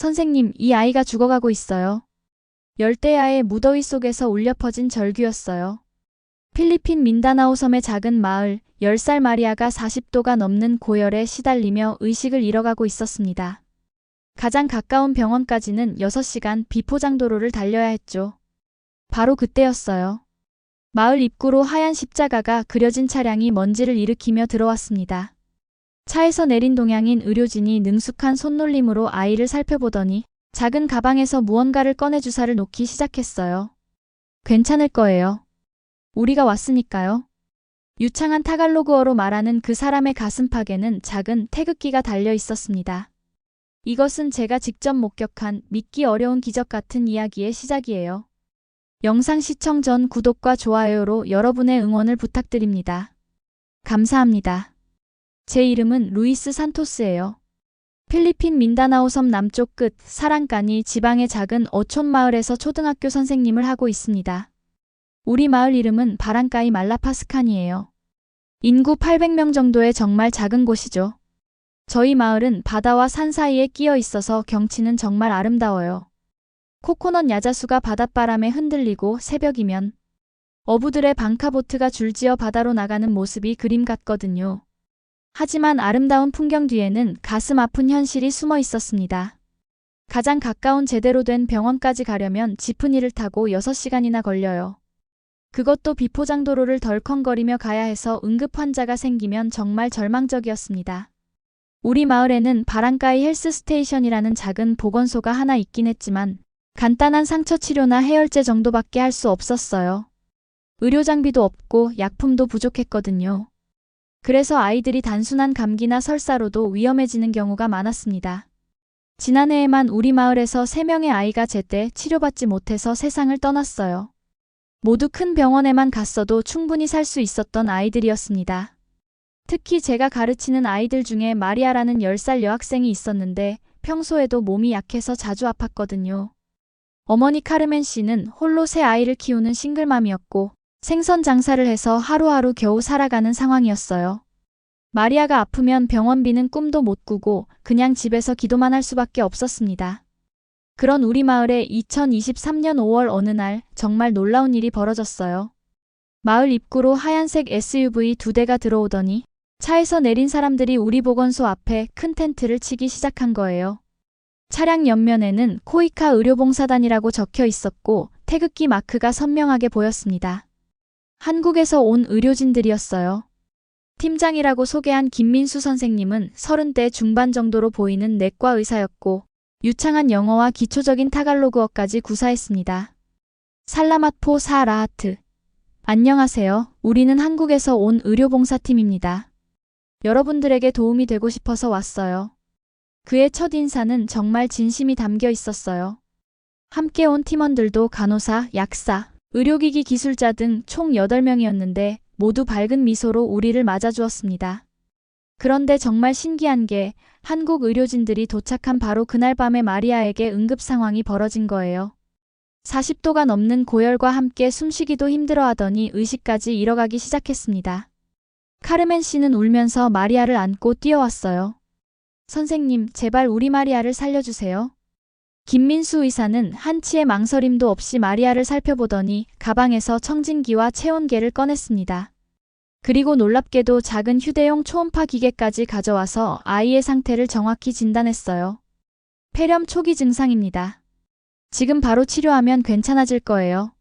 선생님, 이 아이가 죽어가고 있어요. 열대야의 무더위 속에서 울려 퍼진 절규였어요. 필리핀 민다나오 섬의 작은 마을, 10살 마리아가 40도가 넘는 고열에 시달리며 의식을 잃어가고 있었습니다. 가장 가까운 병원까지는 6시간 비포장도로를 달려야 했죠. 바로 그때였어요. 마을 입구로 하얀 십자가가 그려진 차량이 먼지를 일으키며 들어왔습니다. 차에서 내린 동양인 의료진이 능숙한 손놀림으로 아이를 살펴보더니 작은 가방에서 무언가를 꺼내 주사를 놓기 시작했어요. 괜찮을 거예요. 우리가 왔으니까요. 유창한 타갈로그어로 말하는 그 사람의 가슴팍에는 작은 태극기가 달려 있었습니다. 이것은 제가 직접 목격한 믿기 어려운 기적 같은 이야기의 시작이에요. 영상 시청 전 구독과 좋아요로 여러분의 응원을 부탁드립니다. 감사합니다. 제 이름은 루이스 산토스예요. 필리핀 민다나오 섬 남쪽 끝 사랑까니 지방의 작은 어촌 마을에서 초등학교 선생님을 하고 있습니다. 우리 마을 이름은 바랑까이 말라파스칸이에요. 인구 800명 정도의 정말 작은 곳이죠. 저희 마을은 바다와 산 사이에 끼어 있어서 경치는 정말 아름다워요. 코코넛 야자수가 바닷바람에 흔들리고 새벽이면 어부들의 방카보트가 줄지어 바다로 나가는 모습이 그림 같거든요. 하지만 아름다운 풍경 뒤에는 가슴 아픈 현실이 숨어 있었습니다. 가장 가까운 제대로 된 병원까지 가려면 지프니를 타고 6시간이나 걸려요. 그것도 비포장도로를 덜컹거리며 가야 해서 응급 환자가 생기면 정말 절망적이었습니다. 우리 마을에는 바랑가이 헬스 스테이션이라는 작은 보건소가 하나 있긴 했지만 간단한 상처 치료나 해열제 정도밖에 할 수 없었어요. 의료 장비도 없고 약품도 부족했거든요. 그래서 아이들이 단순한 감기나 설사로도 위험해지는 경우가 많았습니다. 지난해에만 우리 마을에서 3명의 아이가 제때 치료받지 못해서 세상을 떠났어요. 모두 큰 병원에만 갔어도 충분히 살 수 있었던 아이들이었습니다. 특히 제가 가르치는 아이들 중에 마리아라는 10살 여학생이 있었는데 평소에도 몸이 약해서 자주 아팠거든요. 어머니 카르멘 씨는 홀로 세 아이를 키우는 싱글맘이었고 생선 장사를 해서 하루하루 겨우 살아가는 상황이었어요. 마리아가 아프면 병원비는 꿈도 못 꾸고 그냥 집에서 기도만 할 수밖에 없었습니다. 그런 우리 마을에 2023년 5월 어느 날 정말 놀라운 일이 벌어졌어요. 마을 입구로 하얀색 SUV 두 대가 들어오더니 차에서 내린 사람들이 우리 보건소 앞에 큰 텐트를 치기 시작한 거예요. 차량 옆면에는 코이카 의료봉사단이라고 적혀 있었고 태극기 마크가 선명하게 보였습니다. 한국에서 온 의료진들이었어요. 팀장이라고 소개한 김민수 선생님은 30대 중반 정도로 보이는 내과 의사였고 유창한 영어와 기초적인 타갈로그어까지 구사했습니다. 살라맛포 사라하트. 안녕하세요. 우리는 한국에서 온 의료봉사팀입니다. 여러분들에게 도움이 되고 싶어서 왔어요. 그의 첫 인사는 정말 진심이 담겨 있었어요. 함께 온 팀원들도 간호사, 약사, 의료기기 기술자 등 총 8명이었는데 모두 밝은 미소로 우리를 맞아주었습니다. 그런데 정말 신기한 게 한국 의료진들이 도착한 바로 그날 밤에 마리아에게 응급 상황이 벌어진 거예요. 40도가 넘는 고열과 함께 숨쉬기도 힘들어 하더니 의식까지 잃어가기 시작했습니다. 카르멘 씨는 울면서 마리아를 안고 뛰어왔어요. 선생님, 제발 우리 마리아를 살려주세요. 김민수 의사는 한치의 망설임도 없이 마리아를 살펴보더니 가방에서 청진기와 체온계를 꺼냈습니다. 그리고 놀랍게도 작은 휴대용 초음파 기계까지 가져와서 아이의 상태를 정확히 진단했어요. 폐렴 초기 증상입니다. 지금 바로 치료하면 괜찮아질 거예요.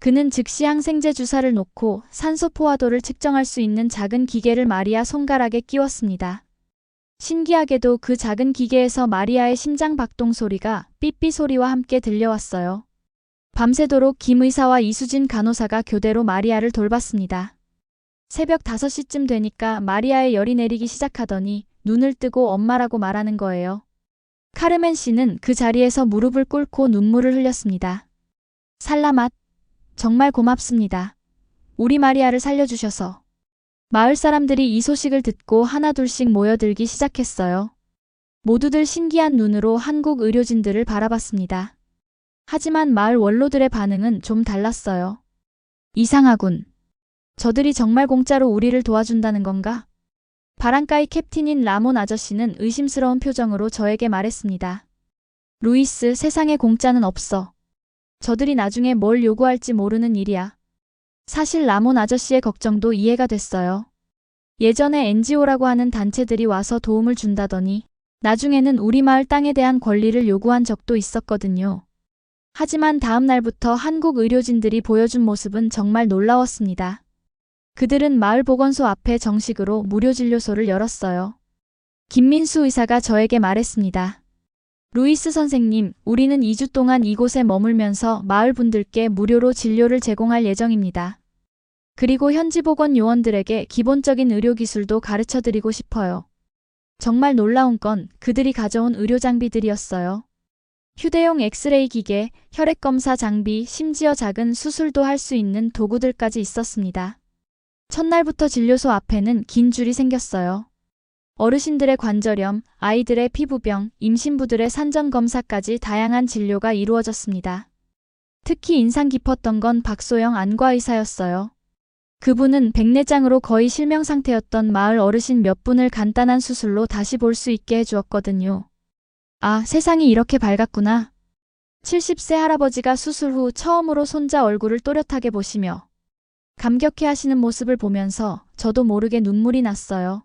그는 즉시 항생제 주사를 놓고 산소 포화도를 측정할 수 있는 작은 기계를 마리아 손가락에 끼웠습니다. 신기하게도 그 작은 기계에서 마리아의 심장 박동 소리가 삐삐 소리와 함께 들려왔어요. 밤새도록 김 의사와 이수진 간호사가 교대로 마리아를 돌봤습니다. 새벽 5시쯤 되니까 마리아의 열이 내리기 시작하더니 눈을 뜨고 엄마라고 말하는 거예요. 카르멘 씨는 그 자리에서 무릎을 꿇고 눈물을 흘렸습니다. 살라맛. 정말 고맙습니다. 우리 마리아를 살려주셔서. 마을 사람들이 이 소식을 듣고 하나둘씩 모여들기 시작했어요. 모두들 신기한 눈으로 한국 의료진들을 바라봤습니다. 하지만 마을 원로들의 반응은 좀 달랐어요. 이상하군. 저들이 정말 공짜로 우리를 도와준다는 건가? 바람가이 캡틴인 라몬 아저씨는 의심스러운 표정으로 저에게 말했습니다. 루이스, 세상에 공짜는 없어. 저들이 나중에 뭘 요구할지 모르는 일이야. 사실 라몬 아저씨의 걱정도 이해가 됐어요. 예전에 NGO라고 하는 단체들이 와서 도움을 준다더니 나중에는 우리 마을 땅에 대한 권리를 요구한 적도 있었거든요. 하지만 다음 날부터 한국 의료진들이 보여준 모습은 정말 놀라웠습니다. 그들은 마을 보건소 앞에 정식으로 무료 진료소를 열었어요. 김민수 의사가 저에게 말했습니다. 루이스 선생님, 우리는 2주 동안 이곳에 머물면서 마을 분들께 무료로 진료를 제공할 예정입니다. 그리고 현지 보건 요원들에게 기본적인 의료 기술도 가르쳐 드리고 싶어요. 정말 놀라운 건 그들이 가져온 의료 장비들이었어요. 휴대용 엑스레이 기계, 혈액 검사 장비, 심지어 작은 수술도 할 수 있는 도구들까지 있었습니다. 첫날부터 진료소 앞에는 긴 줄이 생겼어요. 어르신들의 관절염, 아이들의 피부병, 임신부들의 산전 검사까지 다양한 진료가 이루어졌습니다. 특히 인상 깊었던 건 박소영 안과 의사였어요. 그분은 백내장으로 거의 실명 상태였던 마을 어르신 몇 분을 간단한 수술로 다시 볼 수 있게 해주었거든요. 아, 세상이 이렇게 밝았구나. 70세 할아버지가 수술 후 처음으로 손자 얼굴을 또렷하게 보시며 감격해 하시는 모습을 보면서 저도 모르게 눈물이 났어요.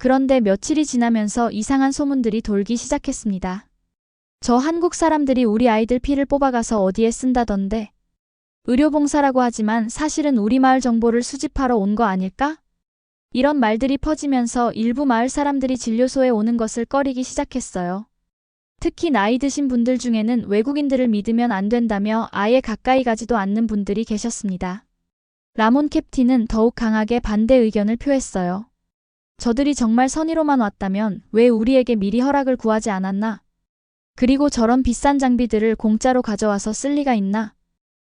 그런데 며칠이 지나면서 이상한 소문들이 돌기 시작했습니다. 저 한국 사람들이 우리 아이들 피를 뽑아가서 어디에 쓴다던데. 의료봉사라고 하지만 사실은 우리 마을 정보를 수집하러 온 거 아닐까? 이런 말들이 퍼지면서 일부 마을 사람들이 진료소에 오는 것을 꺼리기 시작했어요. 특히 나이 드신 분들 중에는 외국인들을 믿으면 안 된다며 아예 가까이 가지도 않는 분들이 계셨습니다. 라몬 캡틴은 더욱 강하게 반대 의견을 표했어요. 저들이 정말 선의로만 왔다면 왜 우리에게 미리 허락을 구하지 않았나? 그리고 저런 비싼 장비들을 공짜로 가져와서 쓸 리가 있나?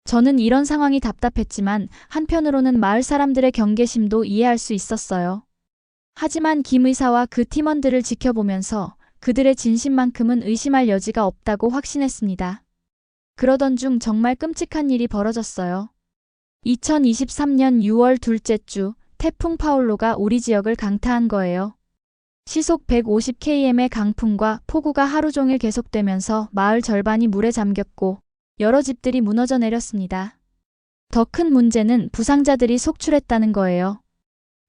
저는 이런 상황이 답답했지만 한편으로는 마을 사람들의 경계심도 이해할 수 있었어요. 하지만 김 의사와 그 팀원들을 지켜보면서 그들의 진심만큼은 의심할 여지가 없다고 확신했습니다. 그러던 중 정말 끔찍한 일이 벌어졌어요. 2023년 6월 둘째 주 태풍 파울로가 우리 지역을 강타한 거예요. 시속 150km의 강풍과 폭우가 하루 종일 계속되면서 마을 절반이 물에 잠겼고 여러 집들이 무너져 내렸습니다. 더 큰 문제는 부상자들이 속출했다는 거예요.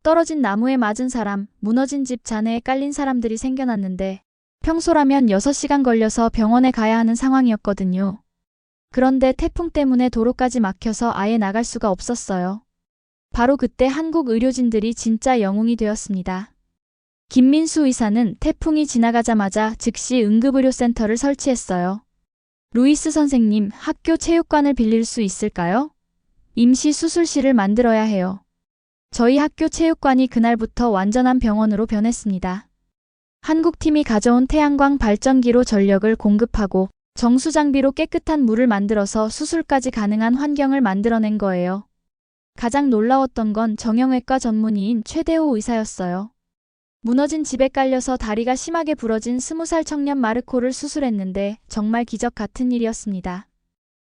떨어진 나무에 맞은 사람, 무너진 집 잔해에 깔린 사람들이 생겨났는데 평소라면 6시간 걸려서 병원에 가야 하는 상황이었거든요. 그런데 태풍 때문에 도로까지 막혀서 아예 나갈 수가 없었어요. 바로 그때 한국 의료진들이 진짜 영웅이 되었습니다. 김민수 의사는 태풍이 지나가자마자 즉시 응급의료센터를 설치했어요. 루이스 선생님, 학교 체육관을 빌릴 수 있을까요? 임시 수술실을 만들어야 해요. 저희 학교 체육관이 그날부터 완전한 병원으로 변했습니다. 한국팀이 가져온 태양광 발전기로 전력을 공급하고 정수 장비로 깨끗한 물을 만들어서 수술까지 가능한 환경을 만들어낸 거예요. 가장 놀라웠던 건 정형외과 전문의인 최대호 의사였어요. 무너진 집에 깔려서 다리가 심하게 부러진 스무 살 청년 마르코를 수술했는데 정말 기적 같은 일이었습니다.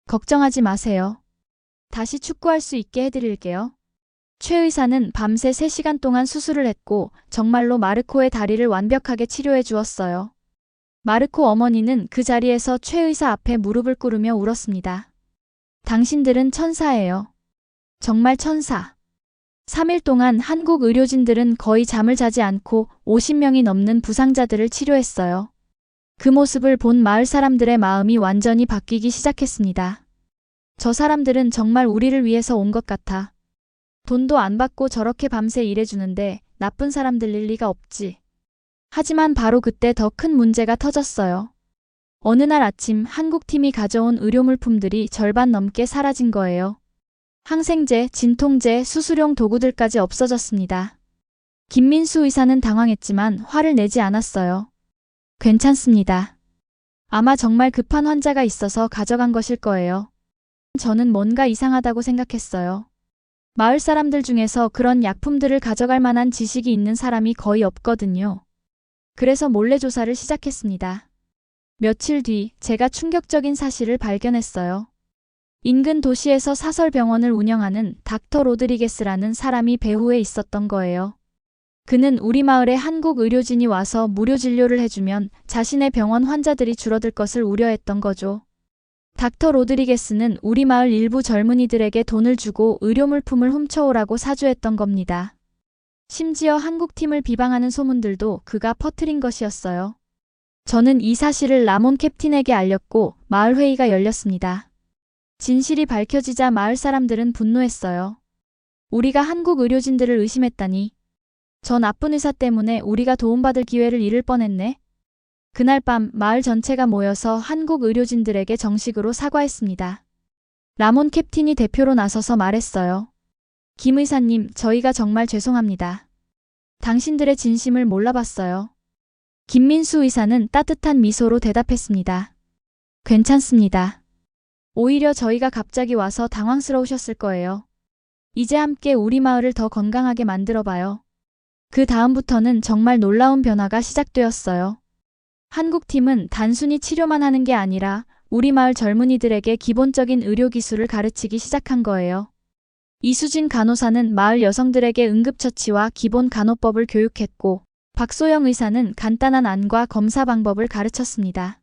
걱정하지 마세요. 다시 축구할 수 있게 해드릴게요. 최 의사는 밤새 3시간 동안 수술을 했고 정말로 마르코의 다리를 완벽하게 치료해 주었어요. 마르코 어머니는 그 자리에서 최 의사 앞에 무릎을 꿇으며 울었습니다. 당신들은 천사예요. 정말 천사. 3일 동안 한국 의료진들은 거의 잠을 자지 않고 50명이 넘는 부상자들을 치료했어요. 그 모습을 본 마을 사람들의 마음이 완전히 바뀌기 시작했습니다. 저 사람들은 정말 우리를 위해서 온 것 같아. 돈도 안 받고 저렇게 밤새 일해주는데 나쁜 사람들일 리가 없지. 하지만 바로 그때 더 큰 문제가 터졌어요. 어느 날 아침 한국팀이 가져온 의료물품들이 절반 넘게 사라진 거예요. 항생제, 진통제, 수술용 도구들까지 없어졌습니다. 김민수 의사는 당황했지만 화를 내지 않았어요. 괜찮습니다. 아마 정말 급한 환자가 있어서 가져간 것일 거예요. 저는 뭔가 이상하다고 생각했어요. 마을 사람들 중에서 그런 약품들을 가져갈 만한 지식이 있는 사람이 거의 없거든요. 그래서 몰래 조사를 시작했습니다. 며칠 뒤 제가 충격적인 사실을 발견했어요. 인근 도시에서 사설 병원을 운영하는 닥터 로드리게스라는 사람이 배후에 있었던 거예요. 그는 우리 마을에 한국 의료진이 와서 무료 진료를 해주면 자신의 병원 환자들이 줄어들 것을 우려했던 거죠. 닥터 로드리게스는 우리 마을 일부 젊은이들에게 돈을 주고 의료물품을 훔쳐오라고 사주했던 겁니다. 심지어 한국팀을 비방하는 소문들도 그가 퍼뜨린 것이었어요. 저는 이 사실을 라몬 캡틴에게 알렸고 마을 회의가 열렸습니다. 진실이 밝혀지자 마을 사람들은 분노했어요. 우리가 한국 의료진들을 의심했다니. 저 나쁜 의사 때문에 우리가 도움받을 기회를 잃을 뻔했네. 그날 밤 마을 전체가 모여서 한국 의료진들에게 정식으로 사과했습니다. 라몬 캡틴이 대표로 나서서 말했어요. 김 의사님, 저희가 정말 죄송합니다. 당신들의 진심을 몰라봤어요. 김민수 의사는 따뜻한 미소로 대답했습니다. 괜찮습니다. 오히려 저희가 갑자기 와서 당황스러우셨을 거예요. 이제 함께 우리 마을을 더 건강하게 만들어봐요. 그 다음부터는 정말 놀라운 변화가 시작되었어요. 한국팀은 단순히 치료만 하는 게 아니라 우리 마을 젊은이들에게 기본적인 의료 기술을 가르치기 시작한 거예요. 이수진 간호사는 마을 여성들에게 응급처치와 기본 간호법을 교육했고, 박소영 의사는 간단한 안과 검사 방법을 가르쳤습니다.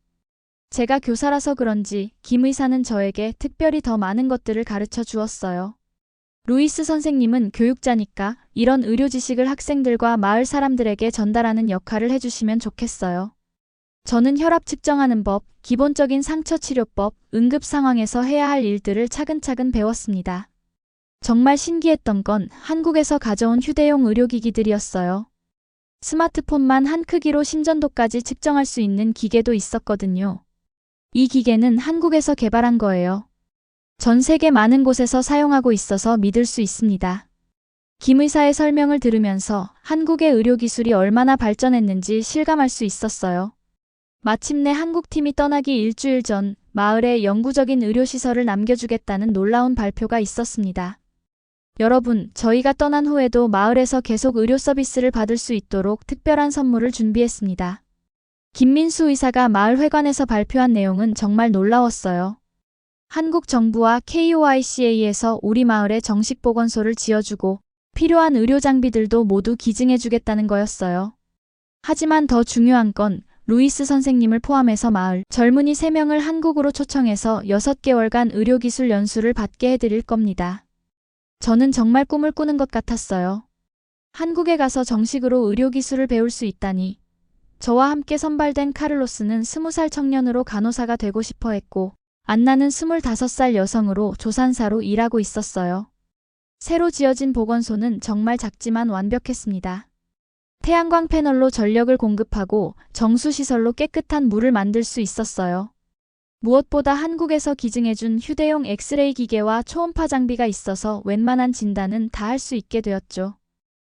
제가 교사라서 그런지 김 의사는 저에게 특별히 더 많은 것들을 가르쳐 주었어요. 루이스 선생님은 교육자니까 이런 의료 지식을 학생들과 마을 사람들에게 전달하는 역할을 해주시면 좋겠어요. 저는 혈압 측정하는 법, 기본적인 상처 치료법, 응급 상황에서 해야 할 일들을 차근차근 배웠습니다. 정말 신기했던 건 한국에서 가져온 휴대용 의료기기들이었어요. 스마트폰만 한 크기로 심전도까지 측정할 수 있는 기계도 있었거든요. 이 기계는 한국에서 개발한 거예요. 전 세계 많은 곳에서 사용하고 있어서 믿을 수 있습니다. 김 의사의 설명을 들으면서 한국의 의료기술이 얼마나 발전했는지 실감할 수 있었어요. 마침내 한국팀이 떠나기 일주일 전 마을에 영구적인 의료시설을 남겨주겠다는 놀라운 발표가 있었습니다. 여러분, 저희가 떠난 후에도 마을에서 계속 의료 서비스를 받을 수 있도록 특별한 선물을 준비했습니다. 김민수 의사가 마을 회관에서 발표한 내용은 정말 놀라웠어요. 한국 정부와 KOICA에서 우리 마을에 정식 보건소를 지어주고 필요한 의료 장비들도 모두 기증해주겠다는 거였어요. 하지만 더 중요한 건 루이스 선생님을 포함해서 마을 젊은이 3명을 한국으로 초청해서 6개월간 의료기술 연수를 받게 해드릴 겁니다. 저는 정말 꿈을 꾸는 것 같았어요. 한국에 가서 정식으로 의료기술을 배울 수 있다니. 저와 함께 선발된 카를로스는 20살 청년으로 간호사가 되고 싶어 했고, 안나는 25살 여성으로 조산사로 일하고 있었어요. 새로 지어진 보건소는 정말 작지만 완벽했습니다. 태양광 패널로 전력을 공급하고 정수시설로 깨끗한 물을 만들 수 있었어요. 무엇보다 한국에서 기증해준 휴대용 엑스레이 기계와 초음파 장비가 있어서 웬만한 진단은 다 할 수 있게 되었죠.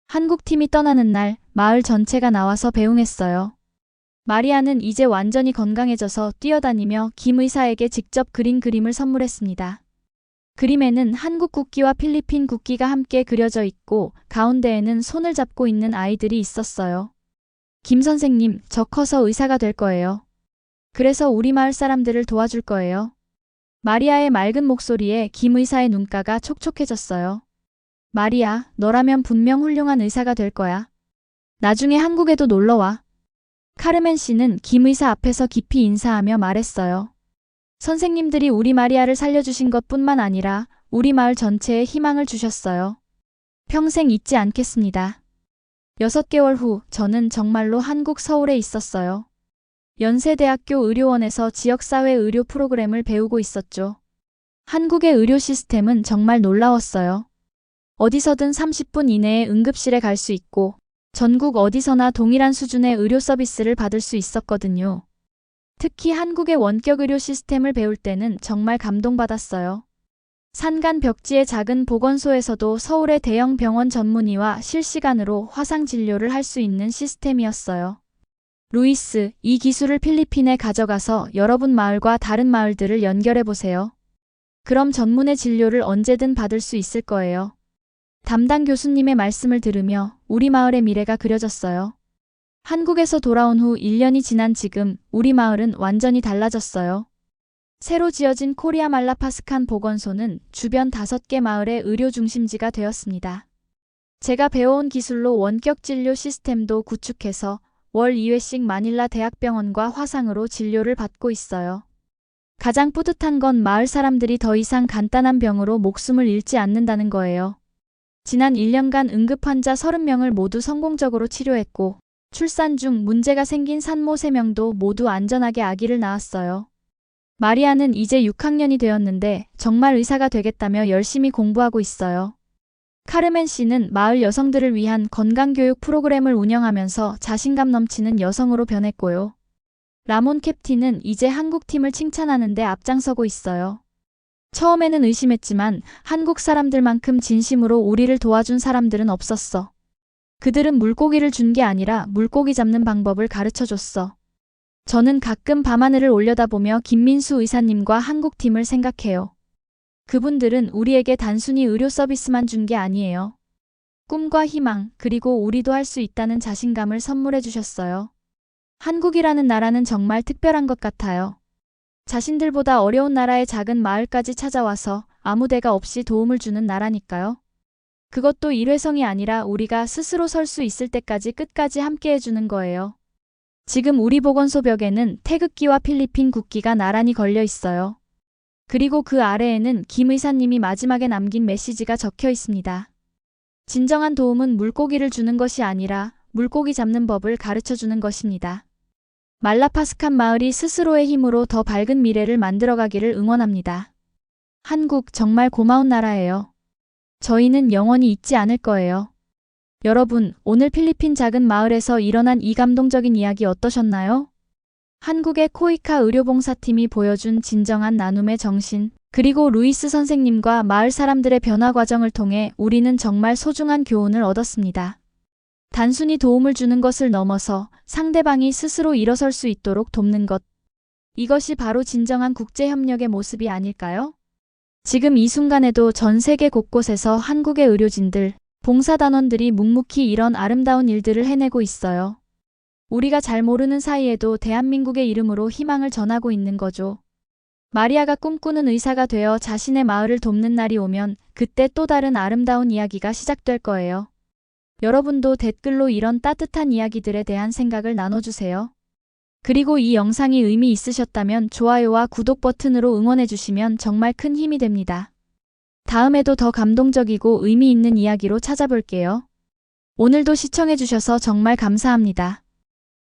한국팀이 떠나는 날 마을 전체가 나와서 배웅했어요. 마리아는 이제 완전히 건강해져서 뛰어다니며 김 의사에게 직접 그린 그림을 선물했습니다. 그림에는 한국 국기와 필리핀 국기가 함께 그려져 있고 가운데에는 손을 잡고 있는 아이들이 있었어요. 김 선생님, 저 커서 의사가 될 거예요. 그래서 우리 마을 사람들을 도와줄 거예요. 마리아의 맑은 목소리에 김 의사의 눈가가 촉촉해졌어요. 마리아, 너라면 분명 훌륭한 의사가 될 거야. 나중에 한국에도 놀러와. 카르멘 씨는 김 의사 앞에서 깊이 인사하며 말했어요. 선생님들이 우리 마리아를 살려주신 것 뿐만 아니라 우리 마을 전체에 희망을 주셨어요. 평생 잊지 않겠습니다. 여섯 개월 후 저는 정말로 한국 서울에 있었어요. 연세대학교 의료원에서 지역사회 의료 프로그램을 배우고 있었죠. 한국의 의료 시스템은 정말 놀라웠어요. 어디서든 30분 이내에 응급실에 갈 수 있고 전국 어디서나 동일한 수준의 의료 서비스를 받을 수 있었거든요. 특히 한국의 원격 의료 시스템을 배울 때는 정말 감동받았어요. 산간 벽지의 작은 보건소에서도 서울의 대형 병원 전문의와 실시간으로 화상 진료를 할 수 있는 시스템이었어요. 루이스, 이 기술을 필리핀에 가져가서 여러분 마을과 다른 마을들을 연결해 보세요. 그럼 전문의 진료를 언제든 받을 수 있을 거예요. 담당 교수님의 말씀을 들으며 우리 마을의 미래가 그려졌어요. 한국에서 돌아온 후 1년이 지난 지금 우리 마을은 완전히 달라졌어요. 새로 지어진 코리아 말라파스칸 보건소는 주변 5개 마을의 의료 중심지가 되었습니다. 제가 배워온 기술로 원격 진료 시스템도 구축해서 월 2회씩 마닐라 대학병원과 화상으로 진료를 받고 있어요. 가장 뿌듯한 건 마을 사람들이 더 이상 간단한 병으로 목숨을 잃지 않는다는 거예요. 지난 1년간 응급 환자 30명을 모두 성공적으로 치료했고, 출산 중 문제가 생긴 산모 3명도 모두 안전하게 아기를 낳았어요. 마리아는 이제 6학년이 되었는데 정말 의사가 되겠다며 열심히 공부하고 있어요. 카르멘 씨는 마을 여성들을 위한 건강교육 프로그램을 운영하면서 자신감 넘치는 여성으로 변했고요. 라몬 캡틴은 이제 한국팀을 칭찬하는데 앞장서고 있어요. 처음에는 의심했지만 한국 사람들만큼 진심으로 우리를 도와준 사람들은 없었어. 그들은 물고기를 준 게 아니라 물고기 잡는 방법을 가르쳐 줬어. 저는 가끔 밤하늘을 올려다보며 김민수 의사님과 한국팀을 생각해요. 그분들은 우리에게 단순히 의료 서비스만 준 게 아니에요. 꿈과 희망, 그리고 우리도 할 수 있다는 자신감을 선물해 주셨어요. 한국이라는 나라는 정말 특별한 것 같아요. 자신들보다 어려운 나라의 작은 마을까지 찾아와서 아무 데가 없이 도움을 주는 나라니까요. 그것도 일회성이 아니라 우리가 스스로 설 수 있을 때까지 끝까지 함께 해주는 거예요. 지금 우리 보건소 벽에는 태극기와 필리핀 국기가 나란히 걸려 있어요. 그리고 그 아래에는 김 의사님이 마지막에 남긴 메시지가 적혀 있습니다. 진정한 도움은 물고기를 주는 것이 아니라 물고기 잡는 법을 가르쳐 주는 것입니다. 말라파스칸 마을이 스스로의 힘으로 더 밝은 미래를 만들어가기를 응원합니다. 한국 정말 고마운 나라예요. 저희는 영원히 잊지 않을 거예요. 여러분, 오늘 필리핀 작은 마을에서 일어난 이 감동적인 이야기 어떠셨나요? 한국의 코이카 의료봉사팀이 보여준 진정한 나눔의 정신, 그리고 루이스 선생님과 마을 사람들의 변화 과정을 통해 우리는 정말 소중한 교훈을 얻었습니다. 단순히 도움을 주는 것을 넘어서 상대방이 스스로 일어설 수 있도록 돕는 것. 이것이 바로 진정한 국제협력의 모습이 아닐까요? 지금 이 순간에도 전 세계 곳곳에서 한국의 의료진들, 봉사단원들이 묵묵히 이런 아름다운 일들을 해내고 있어요. 우리가 잘 모르는 사이에도 대한민국의 이름으로 희망을 전하고 있는 거죠. 마리아가 꿈꾸는 의사가 되어 자신의 마을을 돕는 날이 오면 그때 또 다른 아름다운 이야기가 시작될 거예요. 여러분도 댓글로 이런 따뜻한 이야기들에 대한 생각을 나눠주세요. 그리고 이 영상이 의미 있으셨다면 좋아요와 구독 버튼으로 응원해주시면 정말 큰 힘이 됩니다. 다음에도 더 감동적이고 의미 있는 이야기로 찾아볼게요. 오늘도 시청해주셔서 정말 감사합니다.